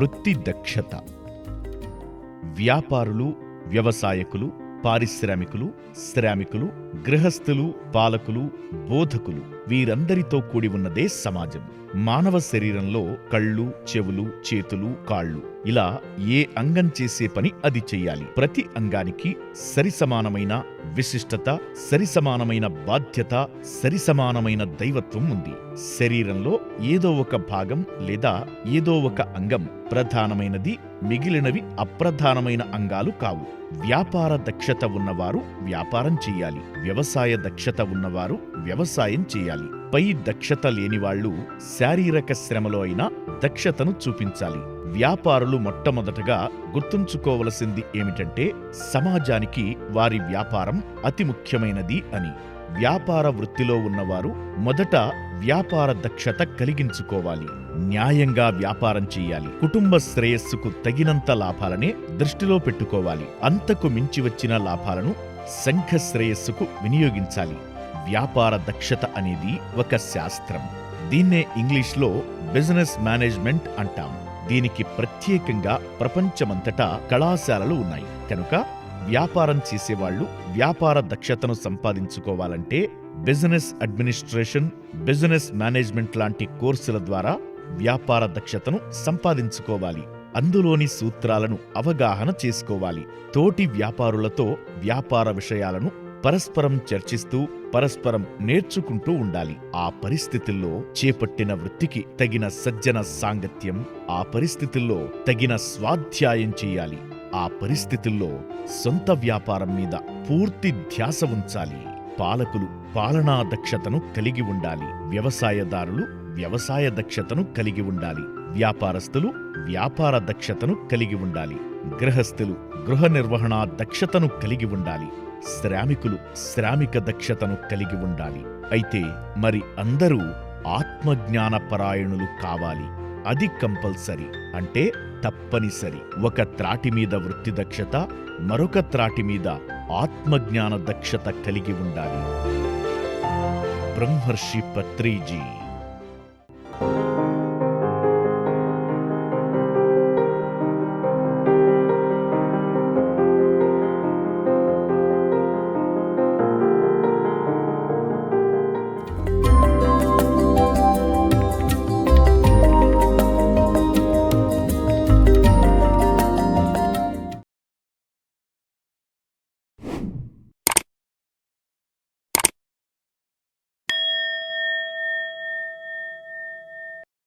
వృత్తి దక్షత. వ్యాపారులు వ్యవసాయకులు పారిశ్రామికులు శ్రామికులు గృహస్థులు పాలకులు బోధకులు వీరందరితో కూడి ఉన్నదే సమాజం. మానవ శరీరంలో కళ్ళు చెవులు చేతులు కాళ్ళు. ఇలా ఏ అంగం చేసే పని అది చెయ్యాలి. ప్రతి అంగానికి సరిసమానమైన విశిష్టత సరిసమానమైన బాధ్యత సరిసమానమైన దైవత్వం ఉంది. శరీరంలో ఏదో ఒక భాగం లేదా ఏదో ఒక అంగం ప్రధానమైనది మిగిలినవి అప్రధానమైన అంగాలు కావు. వ్యాపార దక్షత ఉన్నవారు వ్యాపారం చెయ్యాలి. వ్యవసాయ దక్షత ఉన్నవారు వ్యవసాయం చేయాలి పై దక్షత లేనివాళ్ళు శారీరక శ్రమలో అయినా దక్షతను చూపించాలి. వ్యాపారులు మొట్టమొదటగా గుర్తుంచుకోవలసింది ఏమిటంటే సమాజానికి వారి వ్యాపారం అతి ముఖ్యమైనది అని. వ్యాపార వృత్తిలో ఉన్నవారు మొదట వ్యాపార దక్షత కలిగించుకోవాలి. న్యాయంగా వ్యాపారం చేయాలి. కుటుంబ శ్రేయస్సుకు తగినంత లాభాలనే దృష్టిలో పెట్టుకోవాలి. అంతకు మించి వచ్చిన లాభాలను సంఘ శ్రేయస్సుకు వినియోగించాలి. వ్యాపార దక్షత అనేది ఒక శాస్త్రం. దీన్నే ఇంగ్లీష్లో బిజినెస్ మేనేజ్మెంట్ అంటాం. దీనికి ప్రత్యేకంగా ప్రపంచమంతటా కళాశాలలు ఉన్నాయి. కనుక వ్యాపారం చేసేవాళ్ళు వ్యాపార దక్షతను సంపాదించుకోవాలంటే బిజినెస్ అడ్మినిస్ట్రేషన్ బిజినెస్ మేనేజ్మెంట్ లాంటి కోర్సుల ద్వారా వ్యాపార దక్షతను సంపాదించుకోవాలి. అందులోని సూత్రాలను అవగాహన చేసుకోవాలి. తోటి వ్యాపారులతో వ్యాపార విషయాలను పరస్పరం చర్చిస్తూ పరస్పరం నేర్చుకుంటూ ఉండాలి. ఆ పరిస్థితుల్లో చేపట్టిన వృత్తికి తగిన సజ్జన సాంగత్యం ఆ పరిస్థితుల్లో తగిన స్వాధ్యాయం చేయాలి. ఆ పరిస్థితుల్లో సొంత వ్యాపారం మీద పూర్తి ధ్యాస ఉంచాలి. పాలకులు పాలనా దక్షతను కలిగి ఉండాలి. వ్యవసాయదారులు వ్యవసాయ దక్షతను కలిగి ఉండాలి. వ్యాపారస్తులు వ్యాపార దక్షతను కలిగి ఉండాలి. గృహస్థులు గృహ నిర్వహణ దక్షతను కలిగి ఉండాలి. శ్రామికులు శ్రామిక దక్షతను కలిగి ఉండాలి. అయితే మరి అందరూ ఆత్మజ్ఞాన పరాయణులు కావాలి. అది కంపల్సరీ. అంటే తప్పనిసరి. ఒక త్రాటి మీద వృత్తి దక్షత మరొక త్రాటి మీద ఆత్మజ్ఞాన దక్షత కలిగి ఉండాలి. బ్రహ్మర్షి పత్రిజీ